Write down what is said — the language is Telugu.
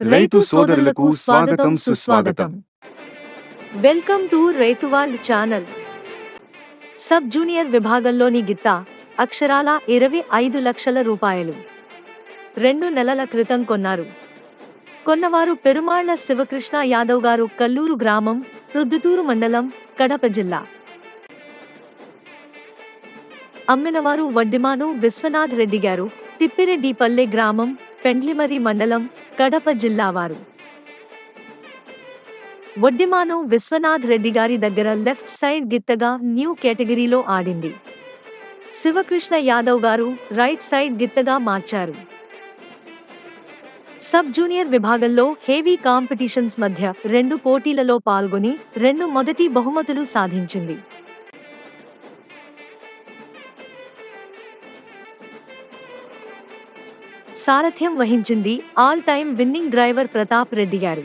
రైతు సోదరులకు స్వాగతం సుస్వాగతం. వెల్కమ్ టు రైతువాల్డ్ ఛానల్. సబ్ జూనియర్ విభాగంలోని గిత్త అక్షరాల ఇరవై ఐదు లక్షల రూపాయలు. రెండు నెలల క్రితం కొన్నారు. కొన్నవారు పెరుమాళ్ళ శివకృష్ణ యాదవ్ గారు కల్లూరు గ్రామం రుద్దుటూరు మండలం కడప జిల్లా. అమ్మినవారు వడ్డిమాను విశ్వనాథ్ రెడ్డి గారు తిప్పిరెడ్డిపల్లె గ్రామం పెండ్లిమరి మండలం కడప జిల్లా వారు. వడ్డిమాను విశ్వనాథ్ రెడ్డి గారి దగ్గర లెఫ్ట్ సైడ్ గిత్తగా న్యూ కేటగిరీలో ఆడింది. శివకృష్ణ యాదవ్ గారు రైట్ సైడ్ గిత్తగా మార్చారు. సబ్ జూనియర్ విభాగంలో హెవీ కాంపిటీషన్స్ మధ్య రెండు పోటీలలో పాల్గొని రెండు మొదటి బహుమతులు సాధించింది. సారథ్యం వహించింది all time winning driver Pratap Reddy గారు.